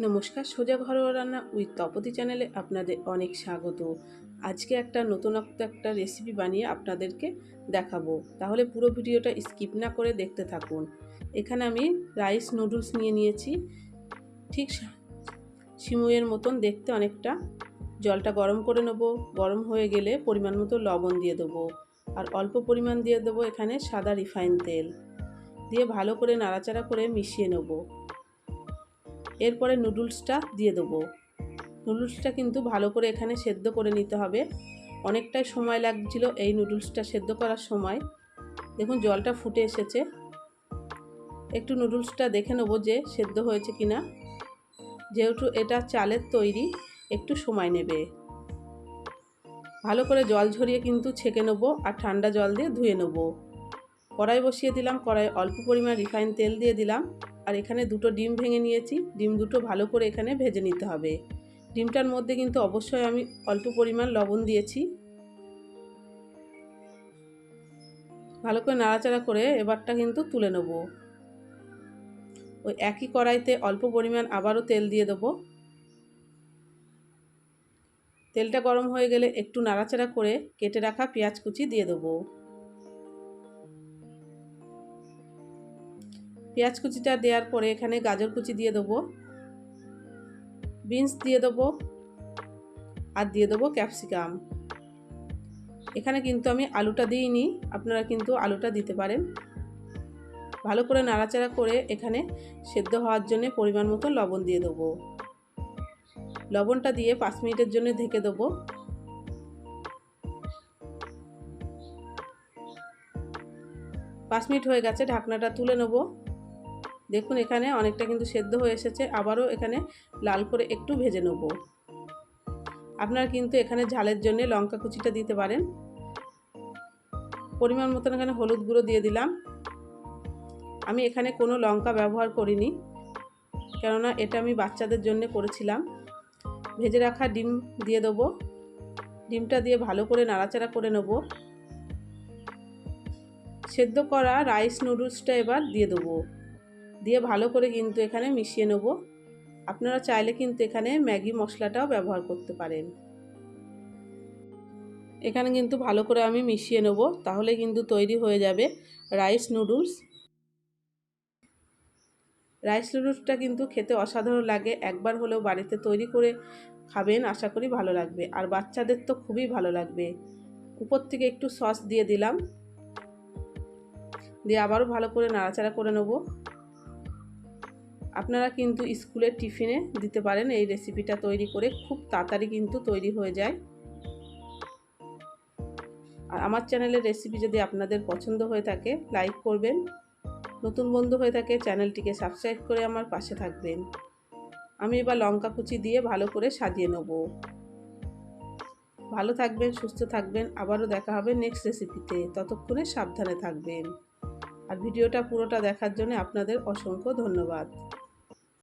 নমস্কার, সোজা ঘরোয়া রান্না উইথ তপতি চ্যানেলে আপনাদের অনেক স্বাগত। আজকে একটা নতুনত্ব একটা রেসিপি বানিয়ে আপনাদেরকে দেখাবো। তাহলে পুরো ভিডিওটা স্কিপ না করে দেখতে থাকুন। এখানে আমি রাইস নুডলস নিয়ে নিয়েছি। ঠিক সিমুয়ের মতন দেখতে অনেকটা। জলটা গরম করে নেব। গরম হয়ে গেলে পরিমাণ মতো লবণ দিয়ে দেবো। আর অল্প পরিমাণ দিয়ে দেবো এখানে সাদা রিফাইন তেল। দিয়ে ভালো করে নাড়াচাড়া করে মিশিয়ে নেব। এরপরে নুডলসটা দিয়ে দেবো। নুডলসটা কিন্তু ভালো করে এখানে সেদ্ধ করে নিতে হবে। অনেকটাই সময় লাগছিল এই নুডলসটা সেদ্ধ করার সময়। দেখুন, জলটা ফুটে এসেছে। একটু নুডলসটা দেখে নেব যে সেদ্ধ হয়েছে কি না যেহেতু এটা চালের তৈরি, একটু সময় নেবে। ভালো করে জল ঝরিয়ে কিন্তু ছেঁকে নেব আর ঠান্ডা জল দিয়ে ধুয়ে নেব। কড়াই বসিয়ে দিলাম কড়াই অল্প পরিমাণ রিফাইন তেল দিয়ে দিলাম। আর এখানে দুটো ডিম ভেঙে নিয়েছি। ডিম দুটো ভালো করে এখানে ভেজে নিতে হবে। ডিমটার মধ্যে কিন্তু অবশ্যই আমি অল্প পরিমাণ লবণ দিয়েছি। ভালো করে নাড়াচাড়া করে এবারটা কিন্তু তুলে নেব। ওই একই কড়াইতে অল্প পরিমাণ আবারও তেল দিয়ে দেবো। তেলটা গরম হয়ে গেলে একটু নাড়াচাড়া করে কেটে রাখা পেঁয়াজ কুচি দিয়ে দেবো। পেঁয়াজ কুচিটা দেওয়ার পরে এখানে গাজর কুচি দিয়ে দেবো, বিনস দিয়ে দেবো, আর দিয়ে দেবো ক্যাপসিকাম। এখানে কিন্তু আমি আলুটা দিইনি, আপনারা কিন্তু আলুটা দিতে পারেন। ভালো করে নাড়াচাড়া করে এখানে সেদ্ধ হওয়ার জন্য পরিমাণ মতো লবণ দিয়ে দেবো। লবণটা দিয়ে পাঁচ মিনিটের জন্য ঢেকে দেবো। পাঁচ মিনিট হয়ে গেছে, ঢাকনাটা তুলে নেব। দেখুন এখানে অনেকটা কিন্তু সেদ্ধ হয়ে এসেছে, আবারও এখানে লাল করে একটু ভেজে নেব। আপনারা কিন্তু এখানে ঝালের জন্য লঙ্কা কুচিটা দিতে পারেন। পরিমাণ মতন এখানে হলুদ গুঁড়ো দিয়ে দিলাম। আমি এখানে কোনো লঙ্কা ব্যবহার করিনি, কেননা এটা আমি বাচ্চাদের জন্য করেছিলাম। ভেজে রাখা ডিম দিয়ে দেবো। ডিমটা দিয়ে ভালো করে নাড়াচাড়া করে নেব। সেদ্ধ করা রাইস নুডলসটা এবার দিয়ে দেবো। দিয়ে ভালো করে কিন্তু এখানে মিশিয়ে নেব। আপনারা চাইলে কিন্তু এখানে ম্যাগি মশলাটাও ব্যবহার করতে পারেন। এখানে কিন্তু ভালো করে আমি মিশিয়ে নেব, তাহলে কিন্তু তৈরি হয়ে যাবে রাইস নুডলস। রাইস নুডলসটা কিন্তু খেতে অসাধারণ লাগে, একবার হলেও বাড়িতে তৈরি করে খাবেন, আশা করি ভালো লাগবে। আর বাচ্চাদের তো খুবই ভালো লাগবে। উপর থেকে একটু সস দিয়ে দিলাম। দিয়ে আবারও ভালো করে নাড়াচাড়া করে নেব। আপনারা কিন্তু স্কুলের টিফিনে দিতে পারেন, এই রেসিপিটা তৈরি করে খুব তাড়াতাড়ি কিন্তু তৈরি হয়ে যায়। আর আমার চ্যানেলের রেসিপি যদি আপনাদের পছন্দ হয়ে থাকে লাইক করবেন। নতুন বন্ধু হয়ে থাকে, চ্যানেলটিকে সাবস্ক্রাইব করে আমার পাশে থাকবেন। আমি এবার লঙ্কা কুচি দিয়ে ভালো করে সাজিয়ে নেব। ভালো থাকবেন, সুস্থ থাকবেন, আবারও দেখা হবে নেক্সট রেসিপিতে ততক্ষণে সাবধানে থাকবেন। আর ভিডিওটা পুরোটা দেখার জন্য আপনাদের অসংখ্য ধন্যবাদ।